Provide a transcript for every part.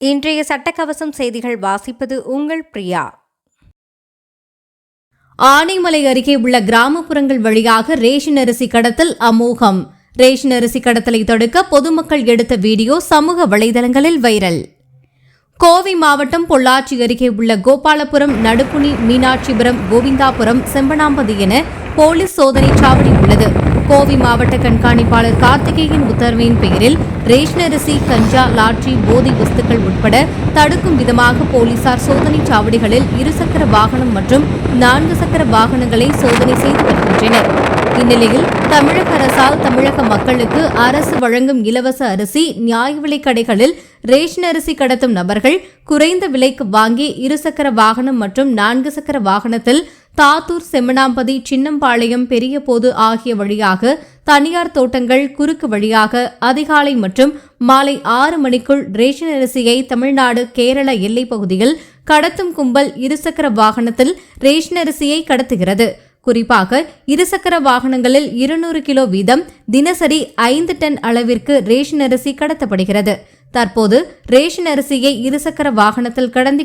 இன்றைய சட்டக்கவசம் செய்திகள் வாசிப்பது உங்கள் பிரியா. ஆனைமலை அருகே உள்ள கிராமப்புறங்கள் வழியாக ரேஷன் அரிசி கடத்தல் அமோகம். ரேஷன் அரிசி கடத்தலை தடுக்க பொதுமக்கள் எடுத்த வீடியோ சமூக வலைதளங்களில் வைரல். கோவை மாவட்டம் பொள்ளாச்சி அருகே உள்ள கோபாலபுரம் நடுப்புனி மீனாட்சிபுரம் கோவிந்தாபுரம் செம்பனாம்பதி என போலீஸ் சோதனை சாவடி உள்ளது. கோவை மாவட்ட கண்காணிப்பாளர் கார்த்திகேயன் உத்தரவின் பெயரில் ரேஷன் அரிசி கஞ்சா லாட்ரி போதை வஸ்துக்கள் உட்பட தடுக்கும் விதமாக போலீசார் சோதனை சாவடிகளில் இருசக்கர வாகனம் மற்றும் நான்கு சக்கர வாகனங்களை சோதனை செய்து வருகின்றனர். இந்நிலையில் தமிழக அரசால் தமிழக மக்களுக்கு அரசு வழங்கும் இலவச அரிசி நியாய விலைக் கடைகளில் ரேஷன் அரிசி கடத்தும் நபர்கள் குறைந்த விலைக்கு வாங்கி இருசக்கர வாகனம் மற்றும் நான்கு சக்கர வாகனத்தில் தாத்தூர் செம்மனாம்பதி சின்னம்பாளையம் பெரியபோது ஆகிய வழியாக தனியார் தோட்டங்கள் குறுக்கு வழியாக அதிகாலை மற்றும் மாலை ஆறு மணிக்குள் ரேஷன் அரிசியை தமிழ்நாடு கேரள எல்லைப் பகுதியில் கடத்தும் கும்பல் இருசக்கர வாகனத்தில் ரேஷன் அரிசியை கடத்துகிறது. குறிப்பாக இருசக்கர வாகனங்களில் இருநூறு கிலோ வீதம் தினசரி ஐந்து டன் அளவிற்கு ரேஷன் அரிசி கடத்தப்படுகிறது. தற்போது ரேஷன் அரிசியை இருசக்கர வாகனத்தில் கடந்தி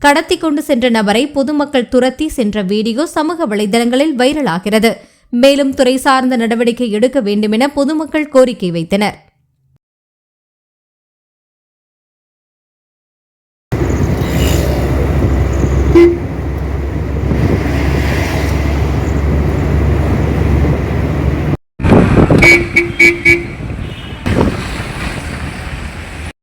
கடத்தி கொண்டு சென்ற நபரை பொதுமக்கள் துரத்தி சென்ற வீடியோ சமூக வலைதளங்களில் வைரலாகிறது. மேலும் துறை சார்ந்த நடவடிக்கை எடுக்க வேண்டுமென பொதுமக்கள் கோரிக்கை வைத்தனர்.